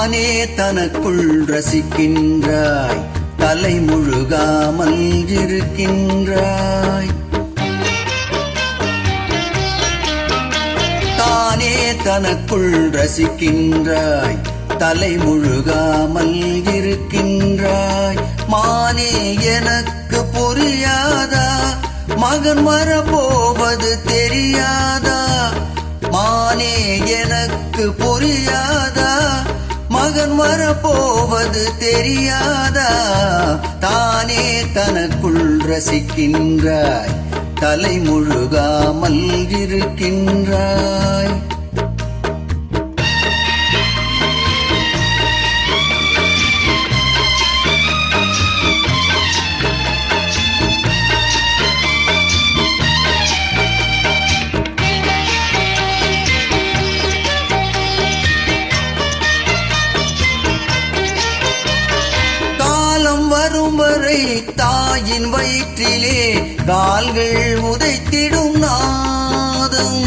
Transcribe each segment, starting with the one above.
தானே தனக்குள் ரசிக்கின்றாய். தலை முழுகாமல் இருக்கின்றாய். தானே தனக்குள் ரசிக்கின்றாய். தலை முழுகாமல் இருக்கின்றாய். மானே எனக்கு புரியாதா? மகன் வரப்போவது தெரியாதா? மானே எனக்கு புரியாதா? மகன் வரப்போவது தெரியாதா? தானே தனக்குள் ரசிக்கின்றாய். தலை முழுகாமல் இருக்கின்றாய். வரை தாயின் வயிற்றிலே கால்கள் உதைத்திடும் நாதம்.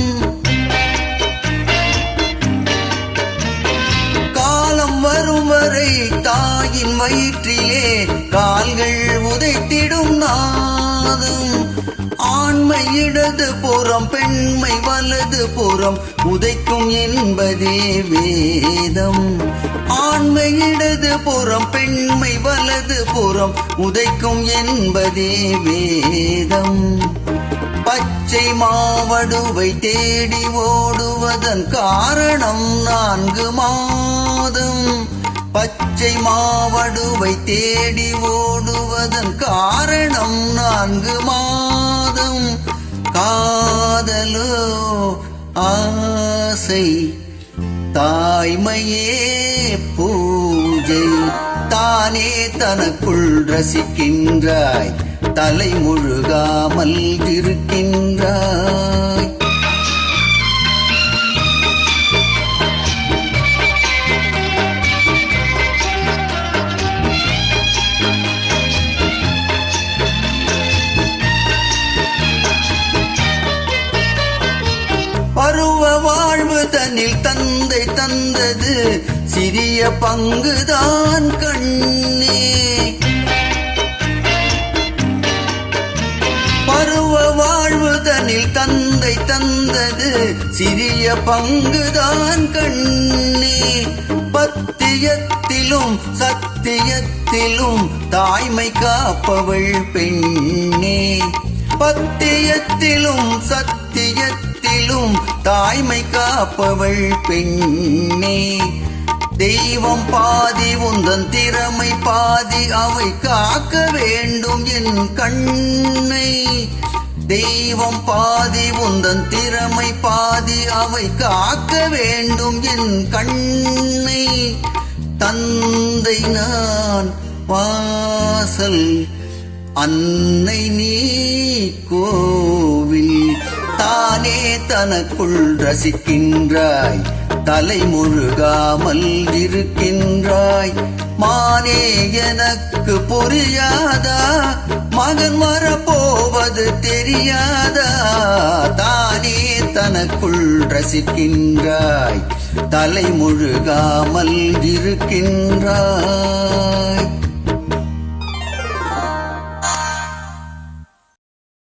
காலம் வரும் வரை தாயின் வயிற்றிலே கால்கள் உதைத்திடும் நாதம். ஆண்மை இடது புறம் பெண்மை வலது புறம் உதைக்கும் என்பதே வேதம். ஆண்மை இடது புறம் பெண்மை வலது புறம் உதைக்கும் என்பதே வேதம். பச்சை மாவடுவை தேடி ஓடுவதன் காரணம் நான்கு மாதம். பச்சை மாவடுவை தேடி ஓடுவதன் காரணம் நான்கு மாதம். காதலோ ஆசை தாய்மையே பூஜை. தானே தனக்குள் ரசிக்கின்றாய். தலை முழுகாமல் இருக்கின்றாய். வாழ்வு தந்தை தந்தது சிறிய பங்குதான் கண்ணே. பருவ வாழ்வுதனில் தந்தை தந்தது சிறிய பங்குதான் கண்ணே. பத்தியத்திலும் சத்தியத்திலும் தாய்மை காப்பவள் பெண்ணே. பத்தியத்திலும் சத்தியத்திலும் தாய்மை காப்பவள் பெண்ணே. தெய்வம் பாதி உந்தன் திறமை பாதி அவை காக்க வேண்டும் என் கண்ணை. தெய்வம் பாதி உந்தன் திறமை பாதி அவை காக்க வேண்டும் என் கண்ணை. தந்தை நான் வாசல் அன்னை நீ கோ தனக்குள் ரசிக்கின்றாய். தலை முழுகாமல் இருக்கின்றாய். மானே எனக்கு புரியாதா? மகன் வரப்போவது தெரியாதா? தானே தனக்குள் ரசிக்கின்றாய். தலை முழுகாமல் இருக்கின்றாய்.